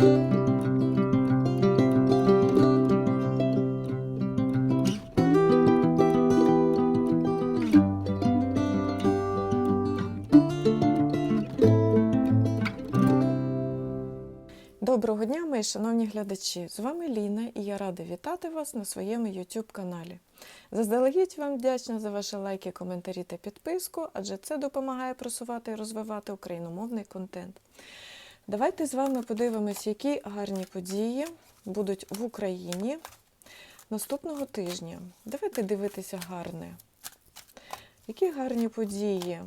Доброго дня, мої шановні глядачі! З вами Ліна і я рада вітати вас на своєму YouTube каналі. Заздалегідь вам вдячна за ваші лайки, коментарі та підписку, адже це допомагає просувати і розвивати україномовний контент. Давайте з вами подивимось, які гарні події будуть в Україні наступного тижня. Давайте дивитися гарне. Які гарні події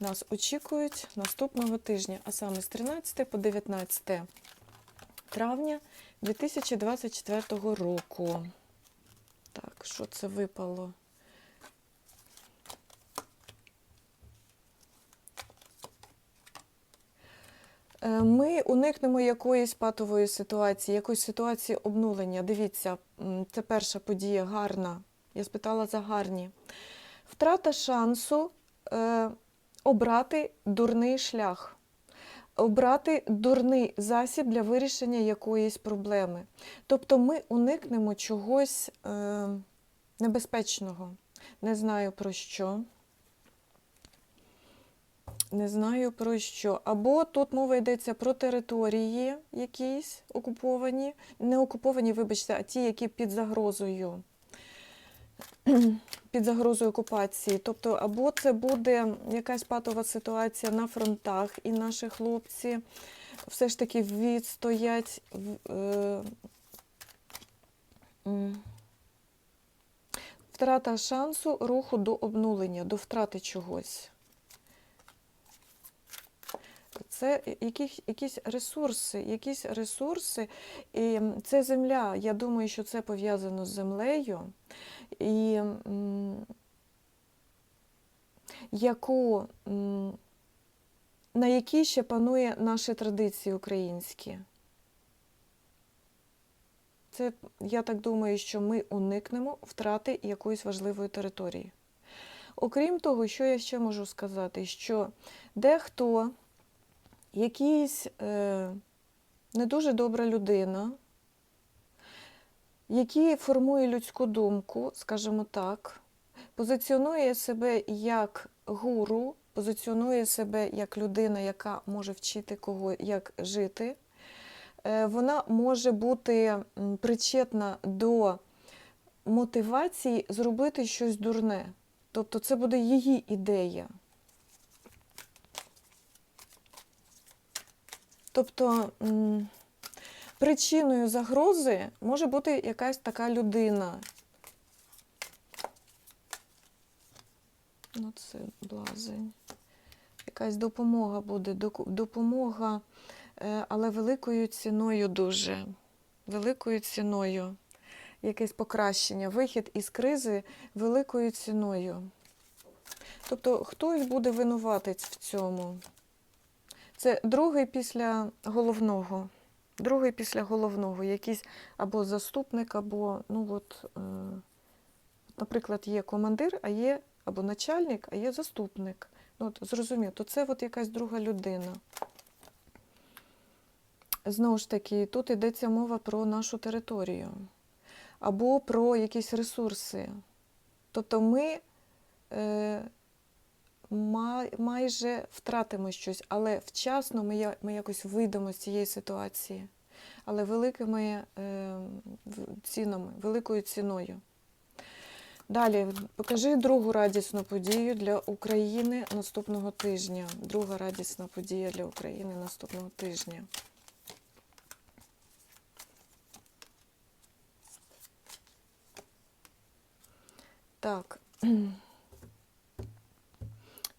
нас очікують наступного тижня, а саме з 13 по 19 травня 2024 року. Так, що це випало? Ми уникнемо якоїсь патової ситуації, якоїсь ситуації обнулення. Дивіться, це перша подія гарна. Я спитала за гарні. Втрата шансу е, обрати дурний шлях, обрати дурний засіб для вирішення якоїсь проблеми. Тобто ми уникнемо чогось е, небезпечного. Не знаю про що. Не знаю про що. Або тут мова йдеться про території якісь окуповані, не окуповані, вибачте, а ті, які під загрозою. Під загрозою окупації. Тобто, або це буде якась патова ситуація на фронтах, і наші хлопці все ж таки відстоять. е, Втрата шансу руху до обнулення, до втрати чогось. Це якісь, якісь ресурси, якісь ресурси. І це земля. Я думаю, що це пов'язано з землею, і яку, на якій ще панує наші традиції українські. Це, я так думаю, що ми уникнемо втрати якоїсь важливої території. Окрім того, що я ще можу сказати, що дехто якийсь е, не дуже добра людина, який формує людську думку, скажімо так, позиціонує себе як гуру, позиціонує себе як людина, яка може вчити кого як жити. Е, Вона може бути причетна до мотивації зробити щось дурне. Тобто це буде її ідея. Тобто причиною загрози може бути якась така людина. Ну, це блазень. Якась допомога буде, допомога, е, але великою ціною дуже. Великою ціною. Якесь покращення, вихід із кризи великою ціною. Тобто хтось буде винуватець в цьому. Це другий після головного. Другий після головного, якийсь або заступник, або, ну от, е, наприклад, є командир, а є або начальник, а є заступник. Ну, от, зрозуміло, то це от якась друга людина. Знову ж таки, тут йдеться мова про нашу територію або про якісь ресурси. Тобто ми е, майже втратимо щось, але вчасно ми, ми якось вийдемо з цієї ситуації, але великими е, цінами, великою ціною. Далі, покажи другу радісну подію для України наступного тижня. Друга радісна подія для України наступного тижня. Так.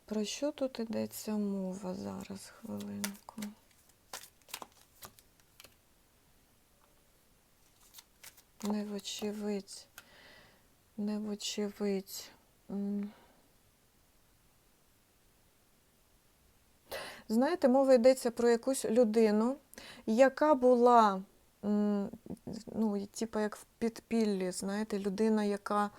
Про що тут йдеться мова зараз, хвилинку? Не вочевидь. Не вочевидь. Знаєте, мова йдеться про якусь людину, яка була, ну, типу як в підпіллі, знаєте, людина, яка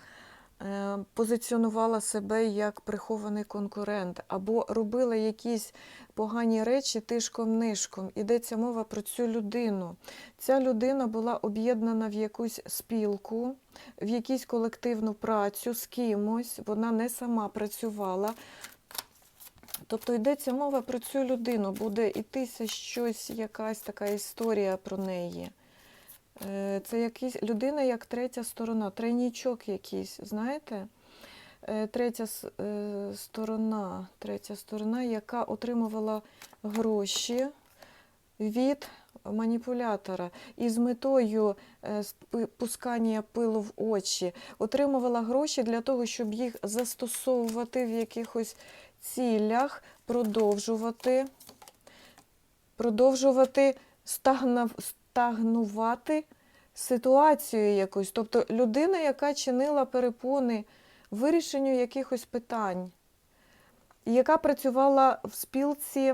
позиціонувала себе як прихований конкурент, або робила якісь погані речі тишком-нишком. Ідеться мова про цю людину. Ця людина була об'єднана в якусь спілку, в якусь колективну працю з кимось, вона не сама працювала. Тобто йдеться мова про цю людину, буде йтися щось, якась така історія про неї. Е, Це якась людина як третя сторона, тройнічок якийсь, знаєте? Е, Третя е, сторона, третя сторона, яка отримувала гроші від маніпулятора і з метою пускання пилу в очі отримувала гроші для того, щоб їх застосовувати в якихось цілях, продовжувати, продовжувати стагна, стагнувати ситуацію якусь. Тобто людина, яка чинила перепони вирішенню якихось питань, яка працювала в спілці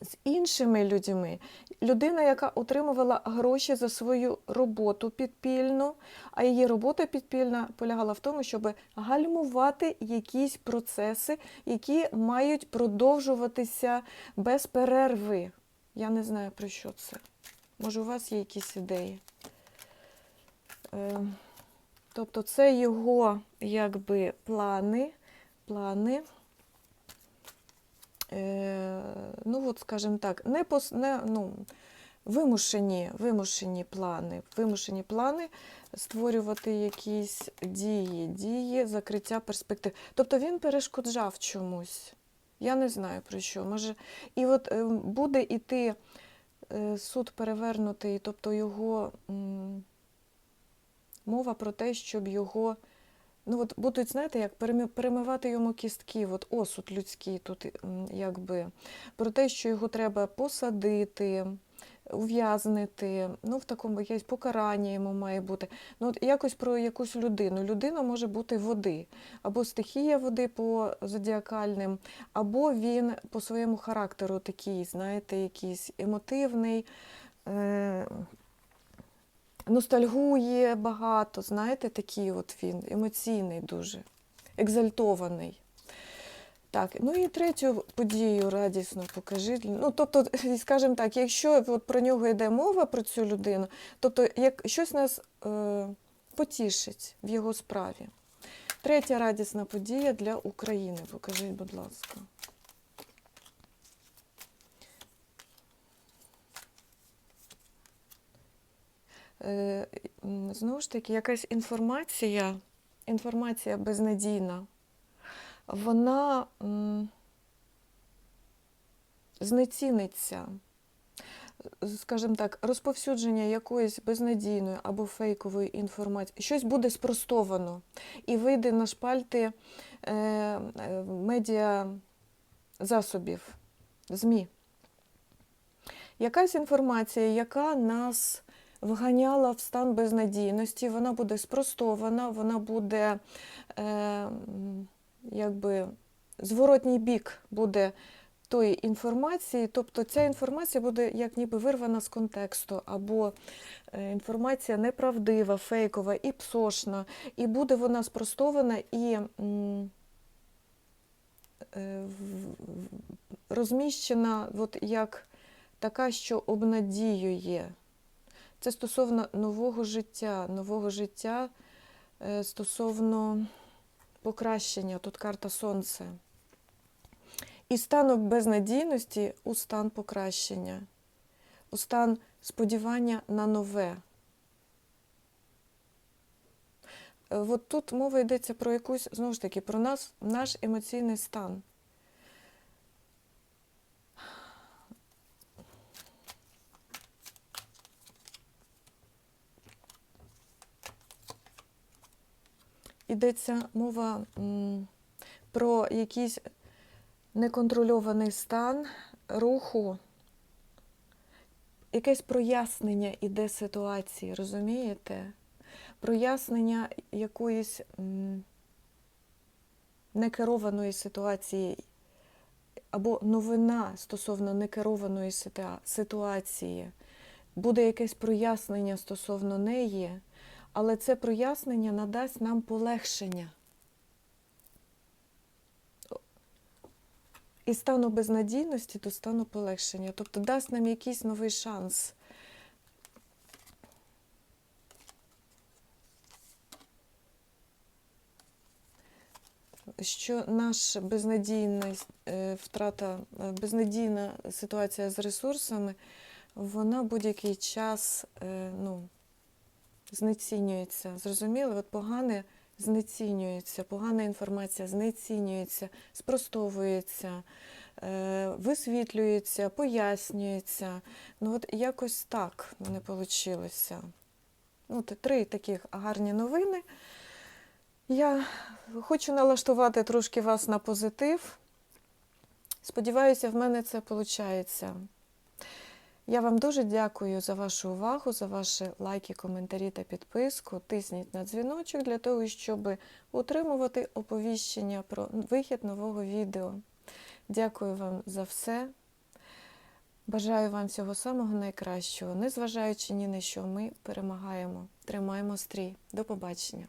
з іншими людьми. Людина, яка отримувала гроші за свою роботу підпільну, а її робота підпільна полягала в тому, щоб гальмувати якісь процеси, які мають продовжуватися без перерви. Я не знаю про що це. Може, у вас є якісь ідеї? Е, Тобто це його якби плани, плани. Е, ну, от, скажімо так, не, пос, не ну, вимушені, вимушені плани, вимушені плани створювати якісь дії, дії, закриття перспектив. Тобто він перешкоджав чомусь. Я не знаю про що. Може, і от е, буде іти суд перевернутий, тобто його мова про те, щоб його. Ну, от будуть, знаєте, як перемивати йому кістки, от осуд людський тут якби, про те, що його треба посадити, ув'язнити, ну, в такому якесь покарання йому має бути. Ну, от якось про якусь людину. Людина може бути води, або стихія води по зодіакальним, або він по своєму характеру такий, знаєте, якийсь емотивний. Е- ностальгує багато, знаєте, такий от він, емоційний дуже, екзальтований. Так, ну і третю подію радісно покажіть. Ну, тобто, скажімо так, якщо от про нього йде мова, про цю людину, тобто як щось нас е, потішить в його справі. Третя радісна подія для України. Покажіть, будь ласка. Е, Знову ж таки, якась інформація, інформація безнадійна, вона знеціниться. Скажімо так, розповсюдження якоїсь безнадійної або фейкової інформації, щось буде спростовано і вийде на шпальти е, медіа засобів, ЗМІ. Якась інформація, яка нас вганяла в стан безнадійності, вона буде спростована, вона буде е, якби зворотній бік буде тої інформації, тобто ця інформація буде як ніби вирвана з контексту, або е, інформація неправдива, фейкова і псошна, і буде вона спростована і е, розміщена от як така, що обнадіює. Це стосовно нового життя, нового життя е, стосовно покращення, тут карта Сонце. І станок безнадійності у стан покращення, у стан сподівання на нове. Е, От тут мова йдеться про якусь, знову ж таки, про нас, наш емоційний стан. Йдеться мова про якийсь неконтрольований стан руху, якесь прояснення іде ситуації, розумієте? Прояснення якоїсь некерованої ситуації, або новина стосовно некерованої ситуації, буде якесь прояснення стосовно неї, але це прояснення надасть нам полегшення. І стану безнадійності до стану полегшення, тобто дасть нам якийсь новий шанс. Що наша безнадійна е, втрата, е, безнадійна ситуація з ресурсами, вона будь-який час е, ну, знецінюється. Зрозуміли? От погане знецінюється, погана інформація знецінюється, спростовується, е, висвітлюється, пояснюється. Ну от якось так мене вийшло. Ну, три таких гарні новини. Я хочу налаштувати трошки вас на позитив. Сподіваюся, в мене це виходить. Я вам дуже дякую за вашу увагу, за ваші лайки, коментарі та підписку. Тисніть на дзвіночок для того, щоб отримувати оповіщення про вихід нового відео. Дякую вам за все. Бажаю вам всього самого найкращого. Незважаючи ні на що, ми перемагаємо. Тримаємо стрій. До побачення.